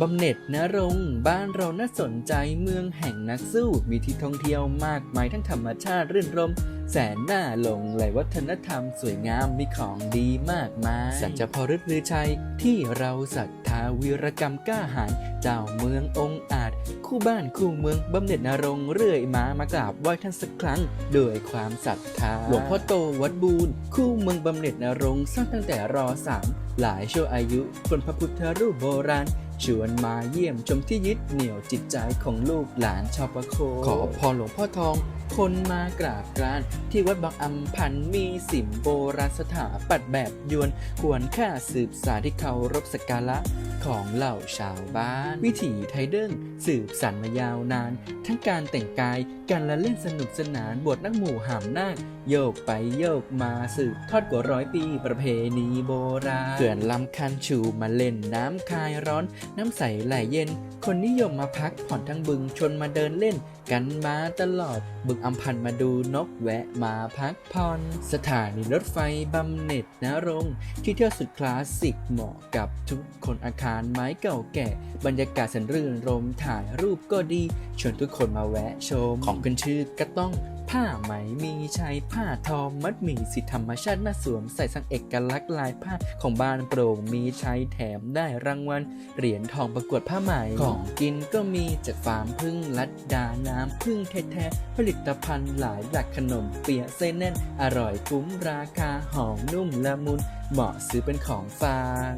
บำเหน็จนรงบ้านเราน่าสนใจเมืองแห่งนักสู้ มีที่ท่องเที่ยวมากมายทั้งธรรมชาติรื่นรม แสนน่าหลงไหลวัฒนธรรมสวยงามมีของดีมากมายสัจพฤทธิ์ลือชัยที่เราศรัทธาวีรกรรมกล้าหาญเจ้าเมืององอาจ คู่บ้านคู่เมืองบำเหน็จนรงเรื่อยมามากราบไหว้ท่านสักครั้งด้วยความศรัทธาหลวงพ่อโตวัดบูรคู่เมืองบำเหน็จนรงสร้างตั้งแต่รอสามหลายชั่วอายุคนพระพุทธรูปโบราณ ชวนมาเยี่ยมชมที่ยึดเหนี่ยวจิตใจของลูกหลานชาวประโค ขอพรหลวงพ่อทอง คนมากราบกราน ที่วัดบางอำพันมีสิมโบราณสถาปัตย์แบบยวน ควรค่าสืบสานที่เคารพสักการะของเหล่าชาวบ้าน วิถีไทยเดิ้งสืบสานมายาวนาน ทั้งการแต่งกายการละเล่นสนุกสนานบวชนักหมู่หามนาคโยกไปโยกมาสืบทอดกว่าร้อยปีประเพณีโบราณเขื่อนลำคันชูมาเล่นน้ำคลายร้อนน้ำใสไหลเย็น คนนิยมมาพักผ่อนทั้งบึงชนมาเดินเล่น กันมาตลอด บึงอำพันมาดูนกแวะมาพักผ่อนสถานีรถไฟบำเหน็จนรงที่เที่ยวสุดคลาสสิกเหมาะกับทุกคนอาคารไม้เก่าแก่ บรรยากาศสันรื่นรมถ่ายรูปก็ดีชวนทุกคนมาแวะชมของขึ้นชื่อก็ต้อง ผ้าไหมมีใช้ผ้าทอมมัดหมี่สีธรรมชาติน่าสวมใส่สังเอกลักษณ์ลายผ้าของบ้านโปร่งมีใช้แถมได้รางวัลเหรียญทองประกวดผ้าไหมของกินก็มีจากฟาร์มพึ่งลัดดาน้ำพึ่งแท้ๆผลิตภัณฑ์หลายหลักขนมเปียะเส้นแน่น อร่อยคุ้มราคาหอมนุ่มละมุน เหมาะซื้อเป็นของฝาก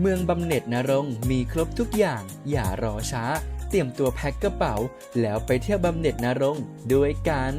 เมืองบำเหน็จนรงค์มีครบทุกอย่าง อย่ารอช้า เตรียมตัวแพ็คกระเป๋า แล้วไปเที่ยวบำเหน็จนรงค์ด้วยกัน